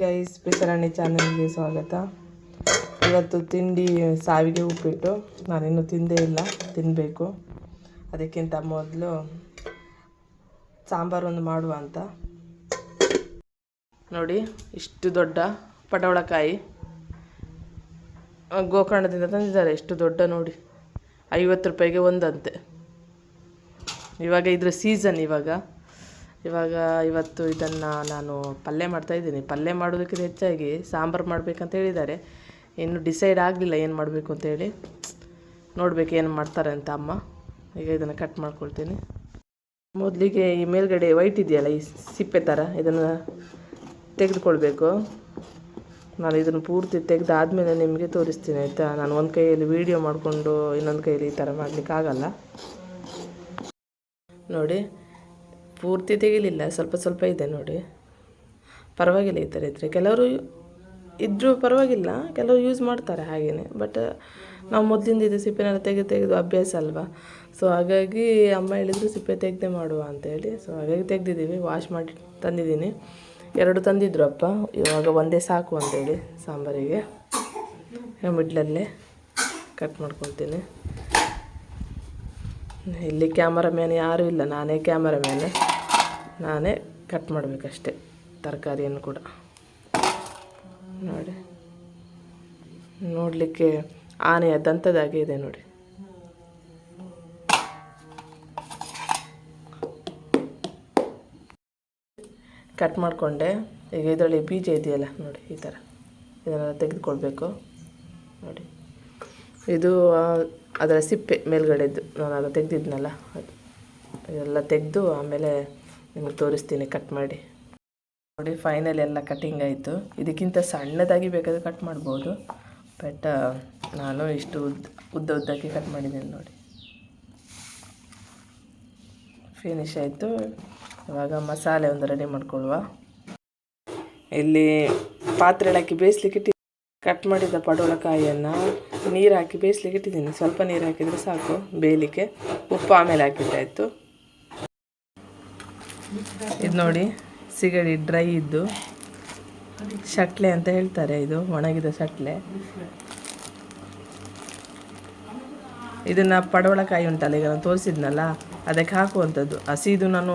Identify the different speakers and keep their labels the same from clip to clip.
Speaker 1: Guys special ಚಾನಲ್ಗೆ ಸ್ವಾಗತ. ಇವತ್ತು ತಿಂಡಿ ಸಾವಿಗೆ ಉಪ್ಪಿಟ್ಟು. ನಾನಿನ್ನೂ ತಿಂದೇ ಇಲ್ಲ ತಿನ್ನಬೇಕು ಅದಕ್ಕಿಂತ ಮೊದಲು ಸಾಂಬಾರು ಒಂದು ಮಾಡುವ ಅಂತ. ನೋಡಿ ಇಷ್ಟು ದೊಡ್ಡ ಪಟವಳಕಾಯಿ ಆ, ಗೋಕರ್ಣದಿಂದ ತಂದಿದ್ದಾರೆ ಎಷ್ಟು ದೊಡ್ಡ ನೋಡಿ. ಐವತ್ತು ರೂಪಾಯಿಗೆ ಒಂದಂತೆ. ಇವಾಗ ಇದ್ರ ಸೀಸನ್ ಇವಾಗ. ಇವಾಗ ಇವತ್ತು ಇದನ್ನು ನಾನು ಪಲ್ಯ ಮಾಡ್ತಾ ಇದ್ದೀನಿ. ಪಲ್ಯ ಮಾಡೋದಕ್ಕಿಂತ ಹೆಚ್ಚಾಗಿ ಸಾಂಬಾರು ಮಾಡಬೇಕಂತ ಹೇಳಿದ್ದಾರೆ. ಇನ್ನು ಡಿಸೈಡ್ ಆಗಲಿಲ್ಲ ಏನು ಮಾಡಬೇಕು ಅಂತೇಳಿ ನೋಡಬೇಕು ಏನು ಮಾಡ್ತಾರೆ ಅಂತ ಅಮ್ಮ. ಈಗ ಇದನ್ನು ಕಟ್ ಮಾಡ್ಕೊಳ್ತೀನಿ. ಮೊದಲಿಗೆ ಈ ಮೇಲ್ಗಡೆ ವೈಟ್ ಇದೆಯಲ್ಲ, ಈ ಸಿಪ್ಪೆ ಥರ ಇದನ್ನು ತೆಗೆದುಕೊಳ್ಬೇಕು. ನಾನು ಇದನ್ನು ಪೂರ್ತಿ ತೆಗೆದಾದ್ಮೇಲೆ ನಿಮಗೆ ತೋರಿಸ್ತೀನಿ, ಆಯಿತಾ? ನಾನು ಒಂದು ಕೈಯಲ್ಲಿ ವೀಡಿಯೋ ಮಾಡಿಕೊಂಡು ಇನ್ನೊಂದು ಕೈಯಲ್ಲಿ ಈ ಥರ ಮಾಡಲಿಕ್ಕೆ ಆಗಲ್ಲ ನೋಡಿ ಪೂರ್ತಿ ತೆಗಿಲಿಲ್ಲ, ಸ್ವಲ್ಪ ಸ್ವಲ್ಪ ಇದೆ ನೋಡಿ. ಪರವಾಗಿಲ್ಲ ಈ ಥರ ಇದ್ದರೆ ಕೆಲವರು ಇದ್ದರೂ ಪರವಾಗಿಲ್ಲ, ಕೆಲವರು ಯೂಸ್ ಮಾಡ್ತಾರೆ ಹಾಗೆಯೇ ಬಟ್ ನಾವು ಮೊದಲಿಂದ ಇದು ಸಿಪ್ಪೆನೆಲ್ಲ ತೆಗೆದು ತೆಗೆದು ಅಭ್ಯಾಸ ಅಲ್ವಾ? ಸೊ ಹಾಗಾಗಿ ಅಮ್ಮ ಹೇಳಿದರು ಸಿಪ್ಪೆ ತೆಗೆದೇ ಮಾಡುವ ಅಂತೇಳಿ ಸೊ ಹಾಗಾಗಿ ತೆಗೆದಿದ್ದೀವಿ ವಾಶ್ ಮಾಡಿ ತಂದಿದ್ದೀನಿ. ಎರಡು ತಂದಿದ್ರು ಅಪ್ಪ, ಇವಾಗ ಒಂದೇ ಸಾಕು ಅಂತೇಳಿ ಸಾಂಬಾರಿಗೆ. ಮಿಡ್ಲಲ್ಲೇ ಕಟ್ ಮಾಡ್ಕೊಳ್ತೀನಿ ಇಲ್ಲಿ ಕ್ಯಾಮರಾಮ್ಯಾನ್ ಯಾರೂ ಇಲ್ಲ, ನಾನೇ ಕ್ಯಾಮರಾಮ್ಯಾನ್ ನಾನೇ ಕಟ್ ಮಾಡಬೇಕಷ್ಟೆ, ತರಕಾರಿಯನ್ನು ಕೂಡ. ನೋಡಿ. ನೋಡಲಿಕ್ಕೆ ಆನೆಯ ದಂತದಾಗೆ ಇದೆ ನೋಡಿ. ಕಟ್ ಮಾಡಿಕೊಂಡೆ. ಈಗ ಇದರಲ್ಲಿ ಬೀಜ ಇದೆಯಲ್ಲ ನೋಡಿ, ಈ ಥರ. ಇದನ್ನೆಲ್ಲ ತೆಗೆದುಕೊಳ್ಬೇಕು. ನೋಡಿ. ಇದು ಅದರ ಸಿಪ್ಪೆ ಮೇಲ್ಗಡೆದ್ದು ನಾನು ಅದು ತೆಗೆದಿದ್ನಲ್ಲ. ಅದು. ಇದೆಲ್ಲ ತೆಗೆದು ಆಮೇಲೆ ನಿಮಗೆ ತೋರಿಸ್ತೀನಿ ಕಟ್ ಮಾಡಿ. ನೋಡಿ ಫೈನಲ್ ಎಲ್ಲ ಕಟಿಂಗ್ ಆಯಿತು. ಇದಕ್ಕಿಂತ ಸಣ್ಣದಾಗಿ ಬೇಕಾದ್ರೆ ಕಟ್ ಮಾಡ್ಬೋದು. ಬಟ್ ನಾನು ಇಷ್ಟು ಉದ್ದ ಉದ್ದ ಉದ್ದಕ್ಕೆ ಕಟ್ ಮಾಡಿದ್ದೇನೆ ನೋಡಿ. ಫಿನಿಶ್ ಆಯಿತು. ಇವಾಗ ಮಸಾಲೆ ಒಂದು ರೆಡಿ ಮಾಡ್ಕೊಳ್ಳುವ. ಇಲ್ಲಿ ಪಾತ್ರೆ ಹಾಕಿ ಬೇಯಿಸ್ಲಿಕ್ಕೆ ಇಟ್ಟಿ ಕಟ್ ಮಾಡಿದ ಪಡೋಳಕಾಯಿಯನ್ನು ನೀರು ಹಾಕಿ ಬೇಯಿಸ್ಲಿಕ್ಕೆ ಇಟ್ಟಿದ್ದೀನಿ. ಸ್ವಲ್ಪ ನೀರು ಹಾಕಿದರೆ ಸಾಕು ಬೇಯಲಿಕ್ಕೆ. ಉಪ್ಪು ಆಮೇಲೆ ಹಾಕಿದ್ದಾಯಿತು ಇದು ನೋಡಿ, ಸಿಗಡಿ ಡ್ರೈ ಇದ್ದು ಶಟ್ಲೆ ಅಂತ ಹೇಳ್ತಾರೆ ಇದು, ಒಣಗಿದ ಶಟ್ಲೆ. ಇದನ್ನು ಪಡವಳಕಾಯಿ ಉಂಟಲ್ಲ, ಈಗ ನಾನು ತೋರಿಸಿದ್ನಲ್ಲ, ಅದಕ್ಕೆ ಹಾಕುವಂಥದ್ದು. ಹಸಿದು ನಾನು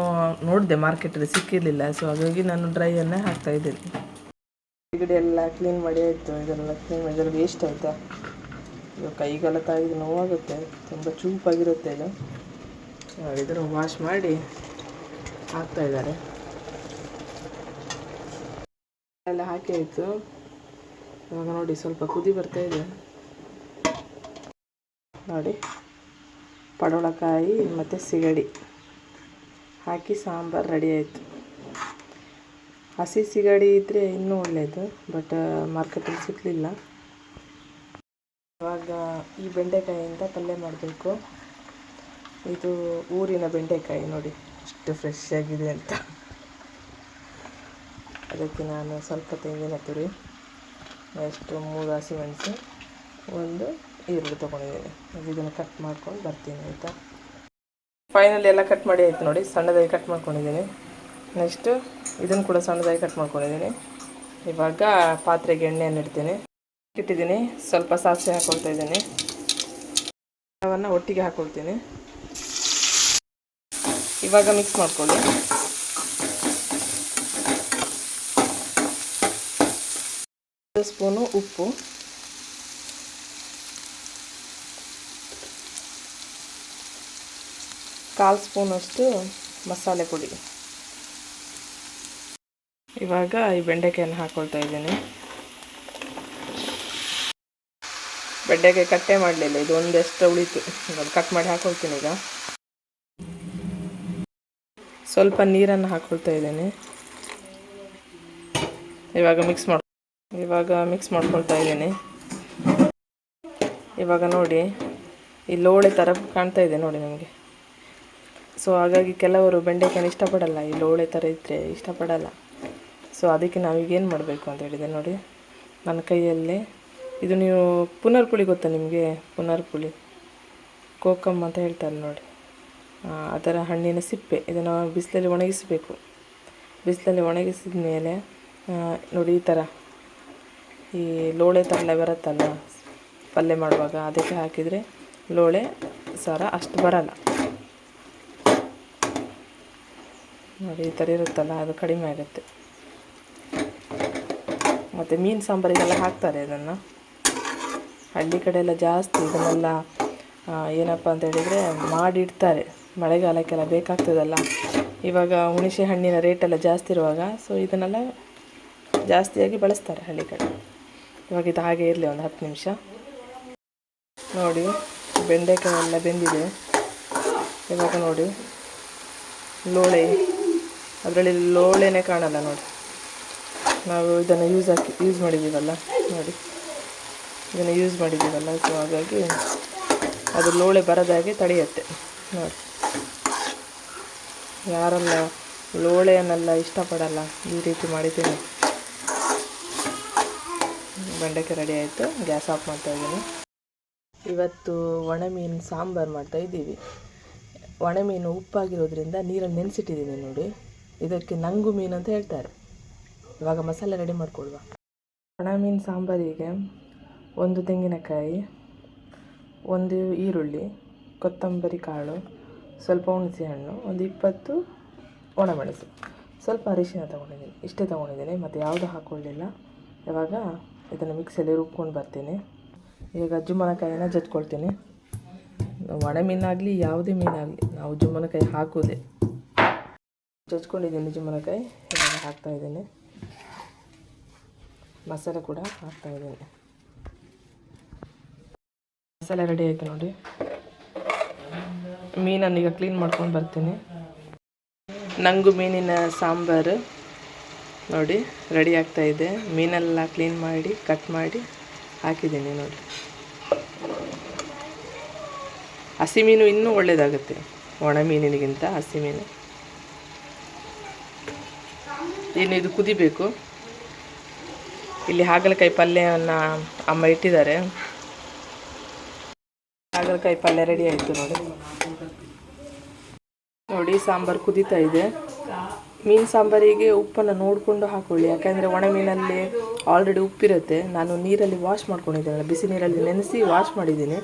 Speaker 1: ನೋಡಿದೆ ಮಾರ್ಕೆಟಲ್ಲಿ ಸಿಕ್ಕಿರಲಿಲ್ಲ ಸೊ ಹಾಗಾಗಿ ನಾನು ಡ್ರೈಯನ್ನೇ ಹಾಕ್ತಾ ಇದ್ದೀನಿ. ಸಿಗಡಿ ಎಲ್ಲ ಕ್ಲೀನ್ ಮಾಡಿ ಆಯಿತು ಇದೆಲ್ಲ ಕ್ಲೀನ್ ಮಾಡಿ, ಇದೆಲ್ಲ ವೇಸ್ಟ್ ಆಯಿತಾ? ಇದು ಕೈಗೆಲ್ಲ ತಾಗಿದ್ರೆ ನೋವಾಗುತ್ತೆ, ತುಂಬ ಚೂಪಾಗಿರುತ್ತೆ ಇದು. ಇದನ್ನು ವಾಶ್ ಮಾಡಿ. ಹಾಕ್ತಾ ಇದ್ದಾರೆ. ಎಲ್ಲ ಹಾಕಿ ಆಯಿತು. ಇವಾಗ ನೋಡಿ ಸ್ವಲ್ಪ ಕುದಿ ಬರ್ತಾ ಇದೆ. ನೋಡಿ ಪಡವಳಕಾಯಿ ಮತ್ತು ಸಿಗಡಿ. ಹಾಕಿ ಸಾಂಬಾರು ರೆಡಿ ಆಯಿತು. ಹಸಿ ಸಿಗಡಿ ಇದ್ದರೆ ಇನ್ನೂ ಒಳ್ಳೆಯದು ಬಟ್ ಮಾರ್ಕೆಟಲ್ಲಿ ಸಿಗಲಿಲ್ಲ. ಇವಾಗ ಈ ಬೆಂಡೆಕಾಯಿಯಿಂದ ಪಲ್ಯ ಮಾಡಬೇಕು. ಇದು ಊರಿನ ಬೆಂಡೆಕಾಯಿ ನೋಡಿ. ಎಷ್ಟು ಫ್ರೆಶ್ ಆಗಿದೆ ಅಂತ. ಅದಕ್ಕೆ ನಾನು ಸ್ವಲ್ಪ ತೆಂಗಿನ ತುರಿ ನೆಕ್ಸ್ಟು ಮೂರು ಹಸಿಮೆಣಸು ಒಂದು ಈರುಳ್ಳಿ ತೊಗೊಂಡಿದ್ದೀನಿ. ಅದು ಇದನ್ನು ಕಟ್ ಮಾಡ್ಕೊಂಡು ಬರ್ತೀನಿ, ಆಯಿತಾ? ಫೈನಲ್ ಎಲ್ಲ ಕಟ್ ಮಾಡಿ ಆಯಿತು ನೋಡಿ, ಸಣ್ಣದಾಗಿ ಕಟ್ ಮಾಡ್ಕೊಂಡಿದ್ದೀನಿ. ನೆಕ್ಸ್ಟು ಇದನ್ನು ಕೂಡ ಸಣ್ಣದಾಗಿ ಕಟ್ ಮಾಡ್ಕೊಂಡಿದ್ದೀನಿ. ಇವಾಗ ಪಾತ್ರೆಗೆ ಎಣ್ಣೆಯನ್ನು ಇಡ್ತೀನಿ. ಇಟ್ಟಿದ್ದೀನಿ, ಸ್ವಲ್ಪ ಸಾಸಿವೆ ಹಾಕ್ಕೊಳ್ತಾ ಇದ್ದೀನಿ. ಎಲ್ಲವನ್ನು ಒಟ್ಟಿಗೆ ಹಾಕ್ಕೊಳ್ತೀನಿ ಇವಾಗ ಮಿಕ್ಸ್ ಮಾಡ್ಕೊಳ್ಳಿ. ಸ್ಪೂನು ಉಪ್ಪು. ಕಾಲು ಸ್ಪೂನಷ್ಟು ಮಸಾಲೆ ಪುಡಿ. ಇವಾಗ ಈ ಬೆಂಡೆಕಾಯನ್ನು ಹಾಕ್ಕೊಳ್ತಾ ಇದ್ದೀನಿ. ಬೆಂಡೆಕಾಯಿ ಕಟ್ಟೆ ಮಾಡಲಿಲ್ಲ, ಇದು ಒಂದೆಷ್ಟು ಉಳಿತು. ಕಟ್ ಮಾಡಿ ಹಾಕೊಳ್ತೀನಿ ಈಗ. ಸ್ವಲ್ಪ ನೀರನ್ನು ಹಾಕ್ಕೊಳ್ತಾ ಇದ್ದೇನೆ. ಇವಾಗ ಮಿಕ್ಸ್ ಮಾಡಿ ಇವಾಗ ಮಿಕ್ಸ್ ಮಾಡ್ಕೊಳ್ತಾ ಇದ್ದೀನಿ. ಇವಾಗ ನೋಡಿ, ಈ ಲೋಳೆ ಥರ ಕಾಣ್ತಾ ಇದೆ ನೋಡಿ ನಮಗೆ. ಸೊ ಹಾಗಾಗಿ ಕೆಲವರು ಬೆಂಡೆಕಾಯಿ ಇಷ್ಟಪಡಲ್ಲ. ಈ ಲೋಳೆ ಥರ ಇದ್ದರೆ ಇಷ್ಟಪಡಲ್ಲ. ಸೊ ಅದಕ್ಕೆ ನಾವೀಗೇನು ಮಾಡಬೇಕು ಅಂತ ಹೇಳಿದೆ ನೋಡಿ, ನನ್ನ ಕೈಯಲ್ಲೇ ಇದು ನೀವು ಪುನರ್ಪುಳಿ ಗೊತ್ತಾ ನಿಮಗೆ? ಪುನರ್ಪುಳಿ. ಕೋಕಮ್ ಅಂತ ಹೇಳ್ತಾರೆ ನೋಡಿ. ಅದರ ಹಣ್ಣಿನ ಸಿಪ್ಪೆ. ಇದನ್ನು ಬಿಸಿಲಲ್ಲಿ ಒಣಗಿಸಬೇಕು. ಬಿಸಿಲಲ್ಲಿ ಒಣಗಿಸಿದ ಮೇಲೆ ನೋಡಿ ಈ ಥರ ಈ ಲೋಳೆ ತರಲೆ ಬರುತ್ತಲ್ಲ, ಪಲ್ಯ ಮಾಡುವಾಗ ಅದಕ್ಕೆ ಹಾಕಿದರೆ ಲೋಳೆ ಸಾರ ಅಷ್ಟು ಬರಲ್ಲ. ನೋಡಿ ಈ ಥರ ಇರುತ್ತಲ್ಲ, ಅದು ಕಡಿಮೆ ಆಗುತ್ತೆ. ಮತ್ತು ಮೀನು ಸಾಂಬಾರಿಗೆಲ್ಲ ಹಾಕ್ತಾರೆ ಇದನ್ನು. ಹಳ್ಳಿ ಕಡೆ ಜಾಸ್ತಿ ಇದನ್ನೆಲ್ಲ ಏನಪ್ಪ ಅಂತ ಹೇಳಿದರೆ, ಮಾಡಿಡ್ತಾರೆ. ಮಳೆಗಾಲಕ್ಕೆಲ್ಲ ಬೇಕಾಗ್ತದಲ್ಲ. ಇವಾಗ ಹುಣಸೆ ಹಣ್ಣಿನ ರೇಟೆಲ್ಲ ಜಾಸ್ತಿ ಇರುವಾಗ ಸೊ ಇದನ್ನೆಲ್ಲ ಜಾಸ್ತಿಯಾಗಿ ಬಳಸ್ತಾರೆ ಹಳ್ಳಿ ಕಡೆ ಇವಾಗ ಇದು ಹಾಗೆ ಇರಲಿ ಒಂದು ಹತ್ತು ನಿಮಿಷ. ನೋಡಿ ಬೆಂಡೆಕಾಯಿ ಎಲ್ಲ ಬೆಂದಿದೆ. ಇವಾಗ ನೋಡಿ, ಲೋಳೆ, ಅದರಲ್ಲಿ ಲೋಳೆನೇ ಕಾಣಲ್ಲ ನೋಡಿ. ನಾವು ಇದನ್ನು ಯೂಸ್ ಹಾಕಿ ಯೂಸ್ ಮಾಡಿದ್ದೀವಲ್ಲ ನೋಡಿ. ಇದನ್ನು ಯೂಸ್ ಮಾಡಿದ್ದೀವಲ್ಲ ಸೊ ಹಾಗಾಗಿ ಅದು ಲೋಳೆ ಬರದಾಗೆ ತಡೆಯುತ್ತೆ, ನೋಡಿ. ಯಾರೆಲ್ಲ, ಲೋಳೆಯನ್ನೆಲ್ಲ ಇಷ್ಟಪಡಲ್ಲ. ಈ ರೀತಿ ಮಾಡಿದ್ದೀನಿ. ಬೆಂಡೆಕಾಯಿ ರೆಡಿ ಆಯಿತು. ಗ್ಯಾಸ್ ಆಫ್ ಮಾಡ್ತಾ ಇದ್ದೀನಿ. ಇವತ್ತು ಒಣಮೀನು ಸಾಂಬಾರು ಮಾಡ್ತಾ ಇದ್ದೀವಿ. ಒಣಮೀನು ಉಪ್ಪಾಗಿರೋದ್ರಿಂದ ನೀರಲ್ಲಿ ನೆನೆಸಿಟ್ಟಿದ್ದೀನಿ ನೋಡಿ. ಇದಕ್ಕೆ ನಂಗು ಮೀನು ಅಂತ ಹೇಳ್ತಾರೆ. ಇವಾಗ ಮಸಾಲೆ ರೆಡಿ ಮಾಡ್ಕೊಳ್ವಾ ಒಣಮೀನು ಸಾಂಬಾರಿಗೆ ಒಂದು ತೆಂಗಿನಕಾಯಿ, ಒಂದು ಈರುಳ್ಳಿ, ಕೊತ್ತಂಬರಿ ಕಾಳು ಸ್ವಲ್ಪ ಹುಣಸೆ ಹಣ್ಣು ಒಂದು ಇಪ್ಪತ್ತು ಒಣಮೆಣಸು. ಸ್ವಲ್ಪ ಅರಿಶಿನ ತೊಗೊಂಡಿದ್ದೀನಿ, ಇಷ್ಟೇ ತೊಗೊಂಡಿದ್ದೀನಿ, ಮತ್ತು ಯಾವುದು ಹಾಕ್ಕೊಳ್ಳಿಲ್ಲ ಇವಾಗ ಇದನ್ನು ಮಿಕ್ಸಿಯಲ್ಲಿ ರುಬ್ಕೊಂಡು ಬರ್ತೀನಿ. ಈಗ ಜುಮ್ಮನಕಾಯಿನ ಜಜ್ಕೊಳ್ತೀನಿ ಒಣ ಮೀನಾಗಲಿ, ಯಾವುದೇ ಮೀನಾಗಲಿ, ನಾವು ಜುಮ್ಮನಕಾಯಿ ಹಾಕೋದೆ. ಜಜ್ಕೊಂಡಿದ್ದೀನಿ ಜುಮ್ಮನಕಾಯಿ, ಇವಾಗ ಹಾಕ್ತಾಯಿದ್ದೀನಿ ಮಸಾಲೆ ಕೂಡ ಹಾಕ್ತಾಯಿದ್ದೀನಿ ಮಸಾಲೆ ರೆಡಿ ಆಯಿತು ನೋಡಿ. ಮೀನನ್ನು ಈಗ ಕ್ಲೀನ್ ಮಾಡ್ಕೊಂಡು ಬರ್ತೀನಿ. ನಂಗು ಮೀನಿನ ಸಾಂಬಾರು. ನೋಡಿ ರೆಡಿ ಆಗ್ತಾ ಇದೆ. ಮೀನೆಲ್ಲ ಕ್ಲೀನ್ ಮಾಡಿ ಕಟ್ ಮಾಡಿ ಹಾಕಿದ್ದೀನಿ ನೋಡಿ. ಹಸಿ ಮೀನು ಇನ್ನೂ ಒಳ್ಳೆಯದಾಗುತ್ತೆ ಒಣ ಮೀನಿನಿಗಿಂತ ಹಸಿ ಮೀನು. ಇನ್ನು ಇದು ಕುದಿಬೇಕು. ಇಲ್ಲಿ ಹಾಗಲಕಾಯಿ ಪಲ್ಯವನ್ನು ಅಮ್ಮ ಇಟ್ಟಿದ್ದಾರೆ. ಹಾಗಲಕಾಯಿ ಪಲ್ಯ ರೆಡಿ ಆಯಿತು ನೋಡಿ. ನೋಡಿ, ಸಾಂಬಾರು ಕುದೀತಾ ಇದೆ. ಮೀನು ಸಾಂಬಾರಿಗೆ ಉಪ್ಪನ್ನು ನೋಡಿಕೊಂಡು ಹಾಕೊಳ್ಳಿ. ಯಾಕೆಂದರೆ ಒಣ ಮೀನಲ್ಲಿ ಆಲ್ರೆಡಿ ಉಪ್ಪಿರುತ್ತೆ. ನಾನು ನೀರಲ್ಲಿ ವಾಶ್ ಮಾಡ್ಕೊಂಡಿದ್ದೇನೆ ಬಿಸಿ ನೀರಲ್ಲಿ ನೆನೆಸಿ ವಾಶ್ ಮಾಡಿದ್ದೀನಿ.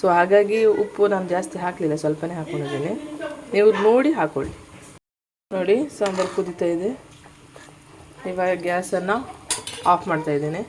Speaker 1: ಸೊ ಹಾಗಾಗಿ ಉಪ್ಪು ನಾನು ಜಾಸ್ತಿ ಹಾಕಲಿಲ್ಲ, ಸ್ವಲ್ಪನೇ ಹಾಕೊಂಡಿದ್ದೀನಿ. ನೀವು ನೋಡಿ ಹಾಕೊಳ್ಳಿ. ನೋಡಿ, ಸಾಂಬಾರು ಕುದೀತಾ ಇದೆ. ಇವಾಗ ಗ್ಯಾಸನ್ನು ಆಫ್ ಮಾಡ್ತಾ ಇದ್ದೀನಿ.